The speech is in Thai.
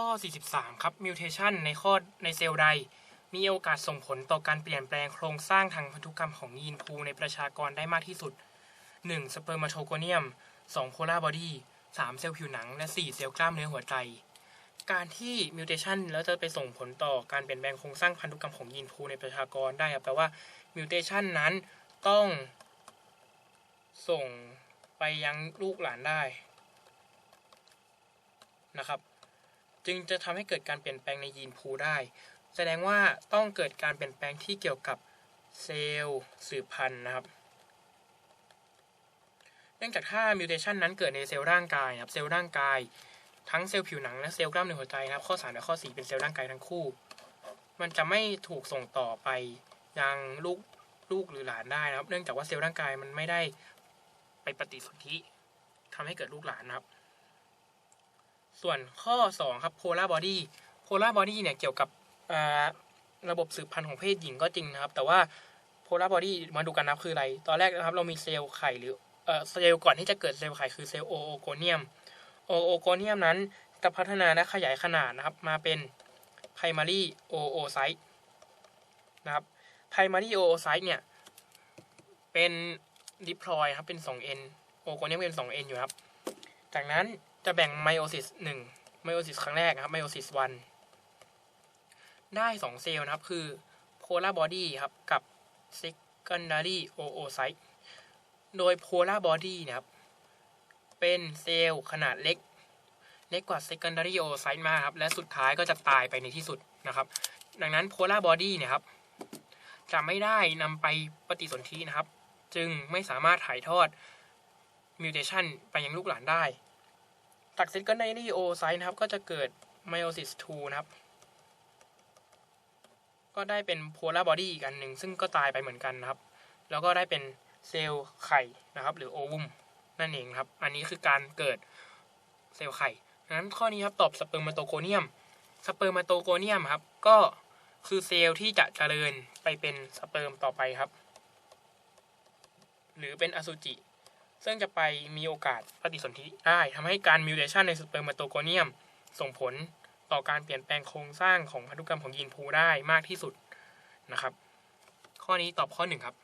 ข้อ 43 ครับมิวเทชันในข้อในเซลล์ใด มีโอกาสส่งผลต่อการเปลี่ยนแปลงโครงสร้างทางพันธุกรรมของยีนพูในประชากรได้มากที่สุด 1. สเปอร์มาโทโกเนียม 2. โพลาบอดี้ 3. เซลล์ผิวหนัง และ 4. เซลล์กล้ามเนื้อหัวใจ การที่มิวเทชันแล้วจะไปส่งผลต่อการเปลี่ยนแปลงโครงสร้างพันธุกรรมของยีนพูในประชากรได้แปลว่ามิวเทชันนั้นต้องส่งไปยังลูกหลานได้นะครับ จึงจะทำให้เกิดการเปลี่ยนแปลงในยีนพูได้ แสดงว่าต้องเกิดการเปลี่ยนแปลงที่เกี่ยวกับเซลล์สืบพันธุ์นะครับเนื่องจากถ้ามิวเทชันนั้นเกิดในเซลล์ร่างกายนะครับเซลล์ร่างกายทั้งเซลล์ผิวหนังและเซลล์กล้ามเนื้อหัวใจนะครับ ข้อ3และข้อ 4 เป็นเซลล์ร่างกายทั้งคู่ มันจะไม่ถูกส่งต่อไปยังลูกลูกหรือหลานได้นะครับ เนื่องจากว่าเซลล์ร่างกายมันไม่ได้ไปปฏิสนธิทำให้เกิดลูกหลานนะครับ ส่วนข้อ 2 ครับ polar body polar body เนี่ยเกี่ยวกับระบบสืบพันธุ์ของเพศหญิงก็จริงนะครับ แต่ว่า polar body มาดูกันนะครับคืออะไร ตอนแรกนะครับเรามีเซลล์ไข่หรือเซลล์ก่อนที่จะเกิดเซลล์ไข่คือเซลล์โอโอโกเนียมโอโอโกเนียมนั้นจะพัฒนาและขยายขนาดนะครับมาเป็น primary oocyte นะครับ primary oocyte เนี่ยเป็น diploid ครับเป็น 2n โอโกเนียมเป็น 2n อยู่ครับ จากนั้นจะแบ่งไมโอซิส1ไมโอซิสครั้งแรกครับไมโอซิส1ได้2เซลล์นะครับ คือ polar body ครับ กับ secondary oocyte โดย polar body เนะครับ เป็นเซลล์ขนาดเล็ก เล็กกว่า secondary oocyte มากครับ และสุดท้ายก็จะตายไปในที่สุดนะครับ ดังนั้น polar body เนี่ยครับ จะไม่ได้นำไปปฏิสนธินะครับ จึงไม่สามารถถ่ายทอด mutation ไปยังลูกหลานได้จาก secondary oocyte นะครับ ก็จะเกิด meiosis II นะครับ ก็ได้เป็น polar body อีกอันหนึ่งซึ่งก็ตายไปเหมือนกันนะครับ แล้วก็ได้เป็นเซลล์ไข่นะครับ หรือโอวุมนั่นเองครับ อันนี้คือการเกิดเซลล์ไข่ดังนั้นข้อนี้ครับตอบสเปิร์มาโตโกเนียม สเปิร์มาโตโกเนียมครับ ก็คือเซลล์ที่จะเจริญไปเป็นสเปิร์มต่อไปครับ หรือเป็นอสุจิ ซึ่งจะไปมีโอกาสปฏิสนธิได้ทำให้การมิวเทชันในสเปิร์มาโตโกเนียม ส่งผลต่อการเปลี่ยนแปลงโครงสร้างของพันธุกรรมของยีนพูได้มากที่สุดนะครับ ข้อนี้ตอบข้อหนึ่งครับ